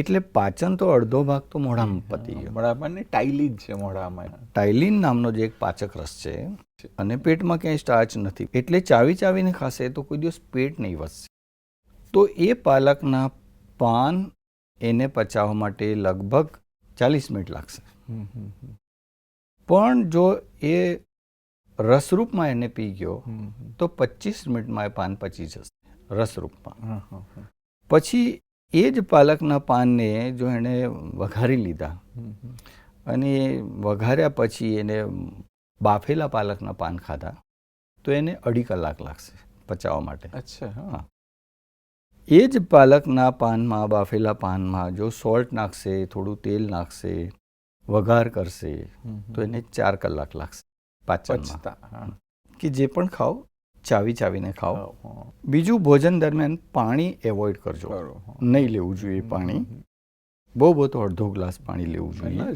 એટલે પાચન તો અડધો ભાગ તો મોઢામાં પતી ગયો. મોઢામાં ને ટાઈલી છે મોઢામાં. ટાઇલિન નામનો જે એક પાચક રસ છે અને પેટમાં ક્યાંય સ્ટાર્ચ નથી. એટલે ચાવી ચાવીને ખાશે તો કોઈ દિવસ પેટ નહીં વધશે. તો એ પાલકના પાન એને પચાવવા માટે લગભગ ચાલીસ મિનિટ લાગશે. પણ જો એ રસરૂપમાં એને પી ગયો. તો પચીસ મિનિટમાં એ પાન પચી જશે રસરૂપમાં. પછી એ જ પાલકના પાનને જો એણે વઘારી લીધા. અને વઘાર્યા પછી એને બાફેલા પાલકના પાન ખાધા તો એને અઢી કલાક લાગશે પચાવવા માટે અચ્છા હા. એ જ પાલકના પાનમાં બાફેલા પાનમાં જો સોલ્ટ નાખશે થોડું તેલ નાખશે વઘાર કરશે. તો એને ચાર કલાક લાગશે પાચનમાં કે જે પણ ખાઓ ચાવી ચાવીને ખાઓ. બીજું ભોજન દરમિયાન પાણી એવોઇડ કરજો નહીં લેવું જોઈએ પાણી. બહુ બહુ તો અડધો ગ્લાસ પાણી લેવું જોઈએ